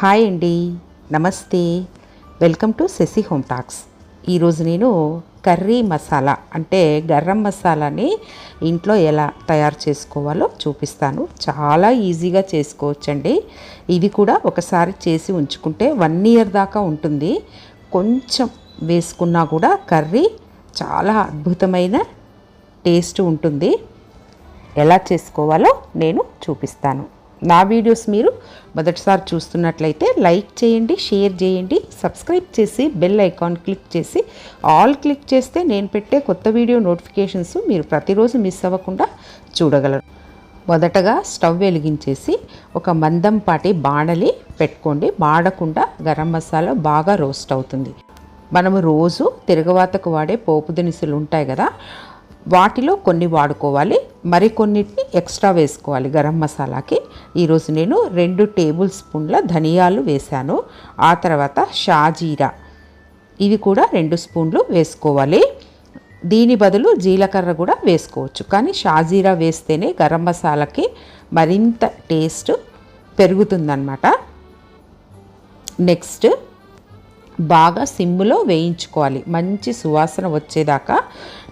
Hi అండి. నమస్తే. Welcome to Shashi home talks. ఈరోజు నేను కర్రీ మసాలా అంటే గరం మసాలాని ఇంట్లో ఎలా తయారు చేసుకోవాలో చూపిస్తాను. చాలా ఈజీగా చేసుకోవచ్చండి. ఇది కూడా ఒకసారి చేసి ఉంచుకుంటే వన్ ఇయర్ దాకా ఉంటుంది. కొంచెం వేసుకున్నా కూడా కర్రీ చాలా అద్భుతమైన టేస్ట్ ఉంటుంది. ఎలా చేసుకోవాలో నేను చూపిస్తాను. నా వీడియోస్ మీరు మొదటిసారి చూస్తున్నట్లయితే లైక్ చేయండి షేర్ చేయండి సబ్స్క్రైబ్ చేసి బెల్ ఐకాన్ క్లిక్ చేసి ఆల్ క్లిక్ చేస్తే నేను పెట్టే కొత్త వీడియో నోటిఫికేషన్స్ మీరు ప్రతిరోజు మిస్ అవ్వకుండా చూడగలరు. మొదటగా స్టవ్ వెలిగించేసి ఒక మందంపాటి బాణలి పెట్టుకోండి. బాడకుండా గరం మసాలా బాగా రోస్ట్ అవుతుంది. మనము రోజు తిరగవాతకు వాడే పోపు దినుసులు ఉంటాయి కదా వాటిలో కొన్ని వాడుకోవాలి. మరికొన్నిటిని ఎక్స్ట్రా వేసుకోవాలి గరం మసాలాకి. ఈరోజు నేను రెండు టేబుల్ స్పూన్ల ధనియాలు వేశాను. ఆ తర్వాత షాజీరా. ఇవి కూడా రెండు స్పూన్లు వేసుకోవాలి. దీని బదులు జీలకర్ర కూడా వేసుకోవచ్చు. కానీ షాజీరా వేస్తేనే గరం మసాలాకి మరింత టేస్ట్ పెరుగుతుందన్నమాట. నెక్స్ట్ బాగా సిమ్ములో వేయించుకోవాలి. మంచి సువాసన వచ్చేదాకా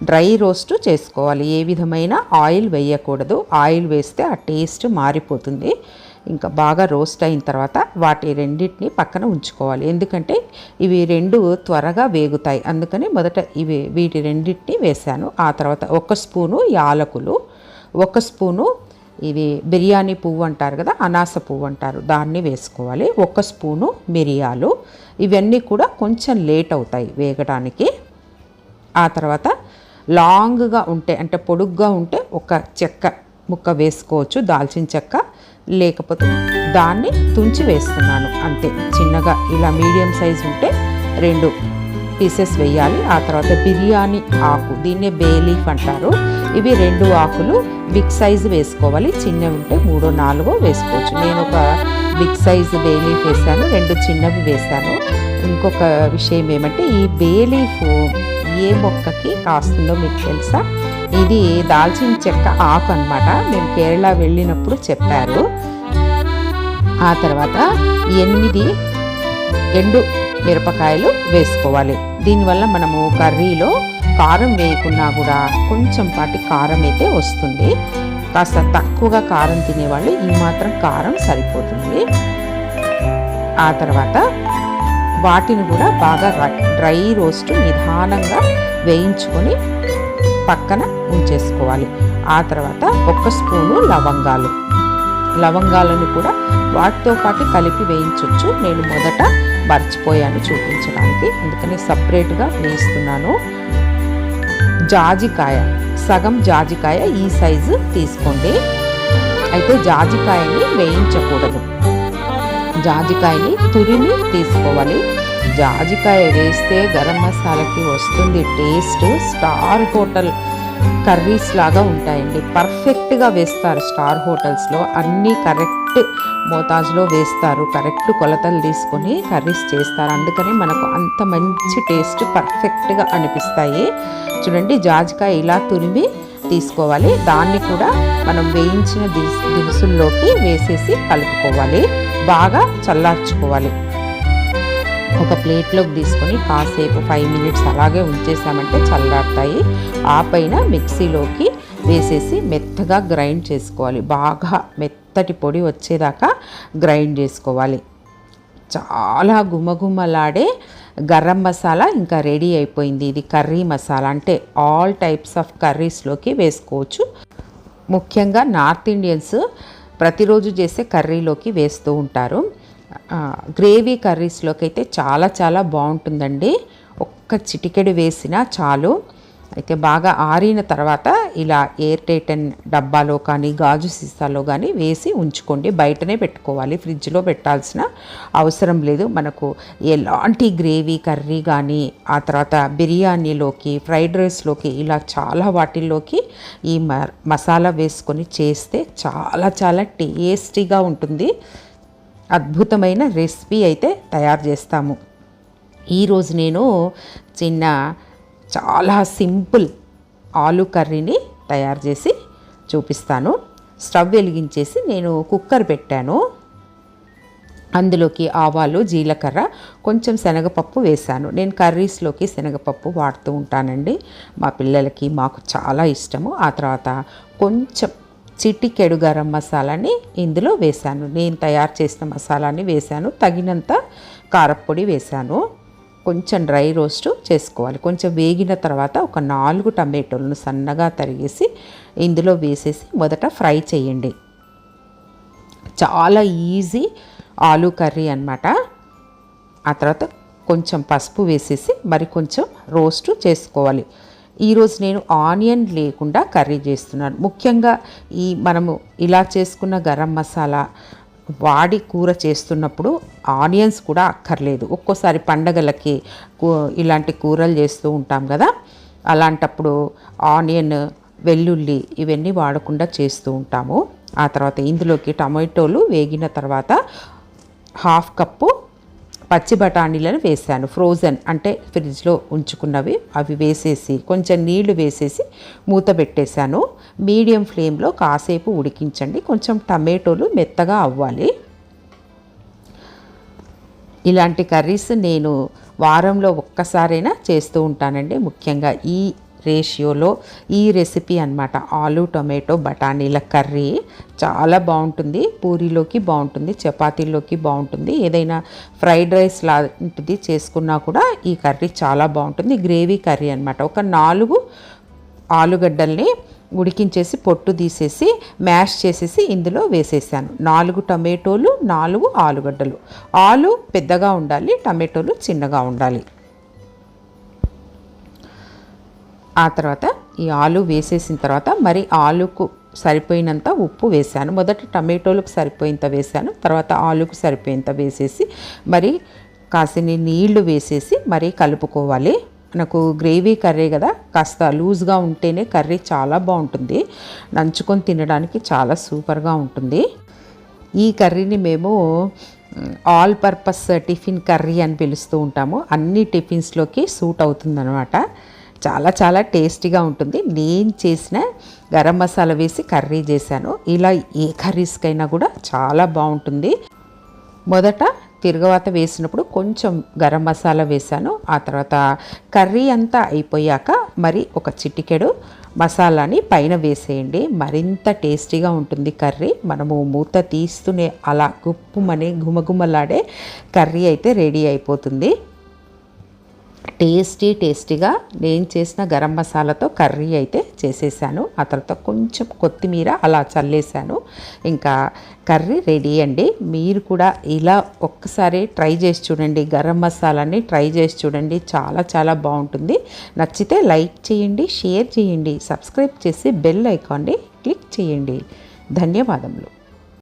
డ్రై రోస్ట్ చేసుకోవాలి. ఏ విధమైన ఆయిల్ వేయకూడదు. ఆయిల్ వేస్తే ఆ టేస్ట్ మారిపోతుంది. ఇంకా బాగా రోస్ట్ అయిన తర్వాత వాటి రెండింటిని పక్కన ఉంచుకోవాలి. ఎందుకంటే ఇవి రెండు త్వరగా వేగుతాయి. అందుకని మొదట ఇవి వీటి రెండింటిని వేశాను. ఆ తర్వాత ఒక స్పూను యాలకులు ఒక స్పూను ఇది బిర్యానీ పువ్వు అంటారు కదా అనాస పువ్వు అంటారు. దాన్ని వేసుకోవాలి. ఒక స్పూను మిరియాలు. ఇవన్నీ కూడా కొంచెం లేట్ అవుతాయి వేగడానికి ఆ తర్వాత లాంగ్గా ఉంటే అంటే పొడుగ్గా ఉంటే ఒక చెక్క ముక్క వేసుకోవచ్చు దాల్చిన చెక్క. లేకపోతే దాన్ని తుంచి వేస్తున్నాను అంతే. చిన్నగా ఇలా మీడియం సైజ్ ఉంటే రెండు పీసెస్ వేయాలి. ఆ తర్వాత బిర్యానీ ఆకు దీన్నే బే లీఫ్ అంటారు. ఇవి రెండు ఆకులు బిగ్ సైజు వేసుకోవాలి. చిన్నవి ఉంటే మూడో నాలుగో వేసుకోవచ్చు. నేను ఒక బిగ్ సైజు బేలీఫ్ వేసాను రెండు చిన్నవి వేసాను ఇంకొక విషయం ఏమంటే ఈ బేలీఫ్ ఏ మొక్కకి కాస్తుందో మీకు తెలుసా? ఇది దాల్చిన చెక్క ఆకు అనమాట మేము కేరళ వెళ్ళినప్పుడు చెప్పారు. ఆ తర్వాత ఎనిమిది ఎండు మిరపకాయలు వేసుకోవాలి. దీనివల్ల మనము కర్రీలో కారం వేయకున్నా కూడా కొంచెం పాటి కారం అయితే వస్తుంది. కాస్త తక్కువగా కారం తినేవాళ్ళు ఈ మాత్రం కారం సరిపోతుంది. ఆ తర్వాత వాటిని కూడా బాగా డ్రై రోస్ట్ నిదానంగా వేయించుకొని పక్కన ఉంచేసుకోవాలి. ఆ తర్వాత ఒక స్పూను లవంగాలు. లవంగాలను కూడా వాటితో పాటు కలిపి వేయించవచ్చు నేను మొదట మర్చిపోయాను చూపించడానికి. అందుకని సపరేట్గా వేయిస్తున్నాను జాజికాయ. సగం జాజికాయ ఈ సైజు తీసుకోండి. అయితే జాజికాయని వేయించకూడదు. జాజికాయని తురిమి తీసుకోవాలి. జాజికాయ వేస్తే గరం మసాలాకి వస్తుంది టేస్ట్. Star hotel. కర్రీస్ లాగా ఉంటాయండి. పర్ఫెక్ట్గా వేస్తారు స్టార్ హోటల్స్లో. అన్నీ కరెక్ట్ మోతాజులో వేస్తారు. కరెక్ట్ కొలతలు తీసుకొని కర్రీస్ చేస్తారు. అందుకనే మనకు అంత మంచి టేస్ట్ పర్ఫెక్ట్గా అనిపిస్తాయి. చూడండి జాజికాయ ఇలా తురిమి తీసుకోవాలి. దాన్ని కూడా మనం వేయించిన దినుసు దినుసుల్లోకి వేసేసి కలుపుకోవాలి. బాగా చల్లార్చుకోవాలి. ఒక ప్లేట్లోకి తీసుకొని కాసేపు ఫైవ్ మినిట్స్ అలాగే ఉంచేసామంటే చల్లారుతాయి. ఆ పైన మిక్సీలోకి వేసేసి మెత్తగా గ్రైండ్ చేసుకోవాలి. బాగా మెత్తటి పొడి వచ్చేదాకా గ్రైండ్ చేసుకోవాలి. చాలా గుమగుమలాడే గరం మసాలా ఇంకా రెడీ అయిపోయింది. ఇది కర్రీ మసాలా అంటే ఆల్ టైప్స్ ఆఫ్ కర్రీస్లోకి వేసుకోవచ్చు. ముఖ్యంగా నార్త్ ఇండియన్స్ ప్రతిరోజు చేసే కర్రీలోకి వేస్తూ ఉంటారు. గ్రేవీ కర్రీస్లోకి అయితే చాలా చాలా బాగుంటుందండి. ఒక్క చిటికెడు వేసినా చాలు. అయితే బాగా ఆరిన తర్వాత ఇలా ఎయిర్ టైటన్ డబ్బాలో కానీ గాజు సీసాలో కానీ వేసి ఉంచుకోండి. బయటనే పెట్టుకోవాలి. ఫ్రిడ్జ్లో పెట్టాల్సిన అవసరం లేదు. మనకు ఎలాంటి గ్రేవీ కర్రీ కానీ ఆ తర్వాత బిర్యానీలోకి ఫ్రైడ్ రైస్లోకి ఇలా చాలా వాటిల్లోకి ఈ మసాలా వేసుకొని చేస్తే చాలా చాలా టేస్టీగా ఉంటుంది. అద్భుతమైన రెసిపీ అయితే తయారు చేస్తాము. ఈరోజు నేను చిన్న చాలా సింపుల్ ఆలు కర్రీని తయారు చేసి చూపిస్తాను. స్టవ్ వెలిగించేసి నేను కుక్కర్ పెట్టాను. అందులోకి ఆవాలు జీలకర్ర కొంచెం శనగపప్పు వేశాను. నేను కర్రీస్లోకి శనగపప్పు వాడుతూ ఉంటానండి. మా పిల్లలకి మాకు చాలా ఇష్టము. ఆ తర్వాత కొంచెం చిటికెడు గరం మసాలాని ఇందులో వేశాను. నేను తయారు చేసిన మసాలాని వేశాను. తగినంత కారప్పొడి వేశాను. కొంచెం డ్రై రోస్ట్ చేసుకోవాలి. కొంచెం వేగిన తర్వాత ఒక నాలుగు టమాటోలను సన్నగా తరిగేసి ఇందులో వేసేసి మొదట ఫ్రై చేయండి. చాలా ఈజీ ఆలూ కర్రీ అనమాట ఆ తర్వాత కొంచెం పసుపు వేసేసి మరి కొంచెం రోస్ట్ చేసుకోవాలి. ఈరోజు నేను ఆనియన్ లేకుండా కర్రీ చేస్తున్నాను. ముఖ్యంగా ఈ మనము ఇలా చేసుకున్న గరం మసాలా వాడి కూర చేస్తున్నప్పుడు ఆనియన్స్ కూడా అక్కర్లేదు. ఒక్కోసారి పండగలకి ఇలాంటి కూరలు చేస్తూ ఉంటాం కదా అలాంటప్పుడు ఆనియన్ వెల్లుల్లి ఇవన్నీ వాడకుండా చేస్తూ ఉంటాము. ఆ తర్వాత ఇందులోకి టమాటోలు వేగిన తర్వాత హాఫ్ కప్పు పచ్చి బఠానీలను వేసాను ఫ్రోజన్ అంటే ఫ్రిడ్జ్లో ఉంచుకున్నవి. అవి వేసేసి కొంచెం నీళ్ళు వేసేసి మూత పెట్టేశాను. మీడియం ఫ్లేమ్లో కాసేపు ఉడికించండి. కొంచెం టమాటోలు మెత్తగా అవ్వాలి. ఇలాంటి కర్రీస్ నేను వారంలో ఒక్కసారైనా చేస్తూ ఉంటానండి. ముఖ్యంగా ఈ రేషియోలో ఈ రెసిపీ అనమాట ఆలు టొమాటో బఠానీల కర్రీ. చాలా బాగుంటుంది. పూరీలోకి బాగుంటుంది. చపాతీలోకి బాగుంటుంది. ఏదైనా ఫ్రైడ్ రైస్ లాంటిది చేసుకున్నా కూడా ఈ కర్రీ చాలా బాగుంటుంది. గ్రేవీ కర్రీ అనమాట ఒక నాలుగు ఆలుగడ్డల్ని ఉడికించేసి పొట్టు తీసేసి మ్యాష్ చేసేసి ఇందులో వేసేసాను. నాలుగు టమాటోలు నాలుగు ఆలుగడ్డలు. ఆలు పెద్దగా ఉండాలి టమాటోలు చిన్నగా ఉండాలి. ఆ తర్వాత ఈ ఆలు వేసేసిన తర్వాత మరి ఆలుకు సరిపోయినంత ఉప్పు వేసాను. మొదట టమాటోలకు సరిపోయేంత వేసాను. తర్వాత ఆలుకు సరిపోయేంత వేసేసి మరి కాసిని నీళ్ళు వేసేసి మరి కలుపుకోవాలి. నాకు గ్రేవీ కర్రీ కదా కాస్త లూజ్గా ఉంటేనే కర్రీ చాలా బాగుంటుంది. నంచుకొని తినడానికి చాలా సూపర్గా ఉంటుంది. ఈ కర్రీని మేము ఆల్ పర్పస్ టిఫిన్ కర్రీ అని పిలుస్తూ ఉంటాము. అన్ని టిఫిన్స్లోకి సూట్ అవుతుందన్నమాట. చాలా చాలా టేస్టీగా ఉంటుంది. నేను చేసిన గరం మసాలా వేసి కర్రీ చేశాను. ఇలా ఏ కర్రీస్కైనా కూడా చాలా బాగుంటుంది. మొదట తిరగవాత వేసినప్పుడు కొంచెం గరం మసాలా వేసాను ఆ తర్వాత కర్రీ అంతా అయిపోయాక మరి ఒక చిటికెడు మసాలాని పైన వేసేయండి. మరింత టేస్టీగా ఉంటుంది కర్రీ. మనము మూత తీస్తూనే అలా గుప్పుమని గుమగుమలాడే కర్రీ అయితే రెడీ అయిపోతుంది. టేస్టీ టేస్టీగా నేను చేసిన గరం మసాలాతో కర్రీ అయితే చేసేసాను. ఆ తర్వాత కొంచెం కొత్తిమీర అలా చల్లేసాను. ఇంకా కర్రీ రెడీ అండి. మీరు కూడా ఇలా ఒక్కసారి ట్రై చేసి చూడండి. గరం మసాలాని ట్రై చేసి చూడండి. చాలా చాలా బాగుంటుంది. నచ్చితే లైక్ చేయండి షేర్ చేయండి సబ్స్క్రైబ్ చేసి బెల్ ఐకాన్ని క్లిక్ చేయండి. ధన్యవాదములు.